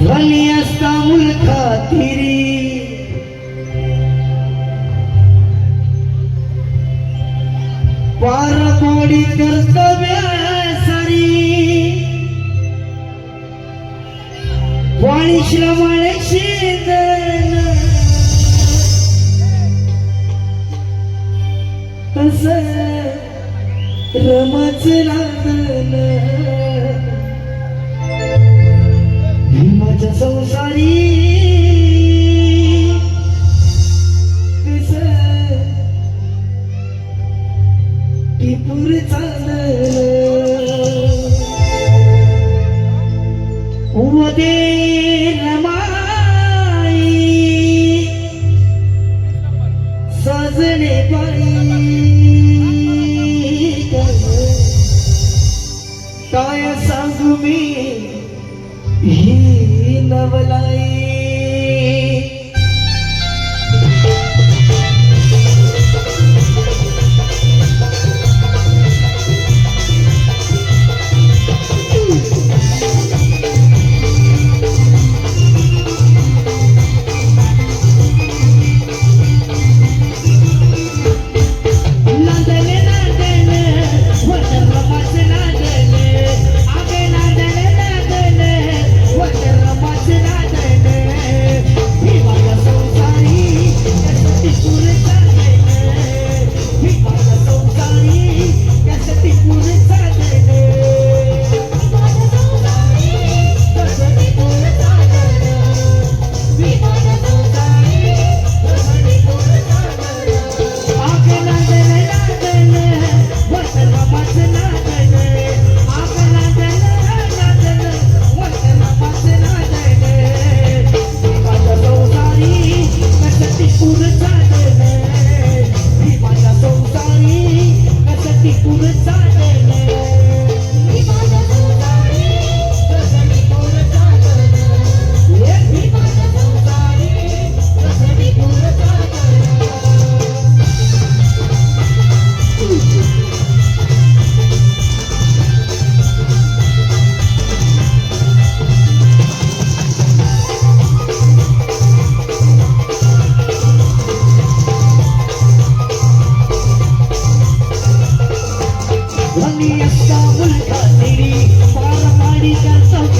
ध्वनी असता मुलख तिरी पार मोडी कर्तव्य सरी वाणी श्रवण शिंदन तस रमच लागलं. माझ्या संसारी टिपूर चालू उदे love lai You got something.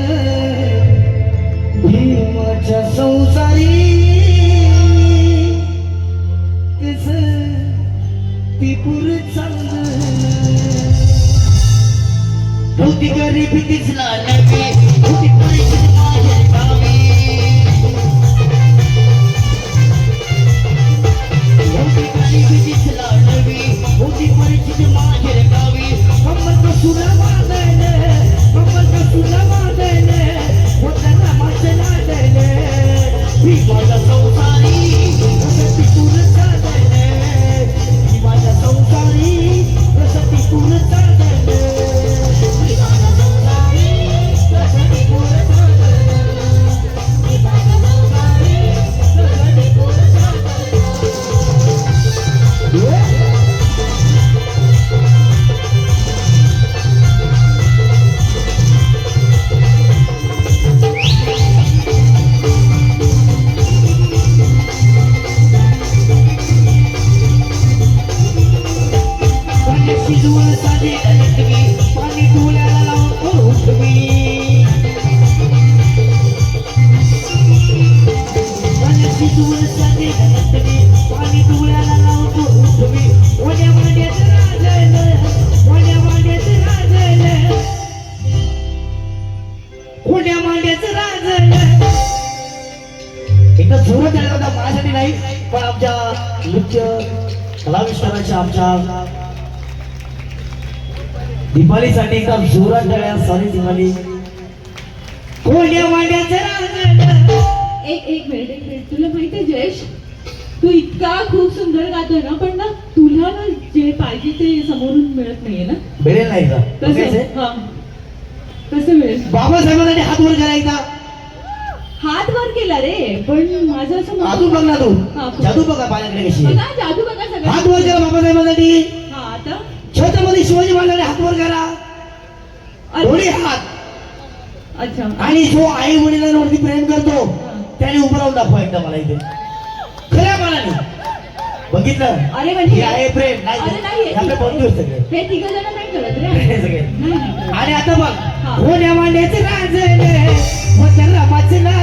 आईच्या संसारी. तिस पिपूर चांगलं. होती गरीबी तिसला नवी. माझ्यासाठी नाही पण आमच्या नृत्य कलाविष्काराच्या आमच्या दिपालीसाठी एकदम जोरात सॉरी दिवाळी कोण्या मांड्याचे एक एक मिनिट एक मिनिट तुला माहितीये जयेश? तू इतका खूप सुंदर गातोय ना पण ना तुला ना जे पाहिजे ते समोरून मिळत नाहीये ना. मिळेल नाही का? कसं? हा. कसं मिळेल? बाबासाहेबांसाठी हात वर करायचा. हात वर केला रे पण माझं असं म्हणणं- अजून बघ ना तू. हा. जादू बघा माझ्याकडे कशी आहे. बघा जादू बघा हात वर करा बाबासाहेबांसाठी. हा आता? छत्रपती शिवाजी महाराजांनी हात वर करा. दोन्ही अच्छा हात. अच्छा. आणि जो आई वडिलांवरती प्रेम करतो. त्याने उभं राहून दाखवा एकदा मला इथे. खऱ्या मनाने बघितलं? अरे म्हणजे? हे आहे प्रेम नाही अरे नाही हे आपले बंधू आहेत सगळे. हे तिघ जण नाही करत रे. सगळे. नाही नाही. आणि आता बघ हा. कोण्या मांड्याचे राजले रामाचे नादले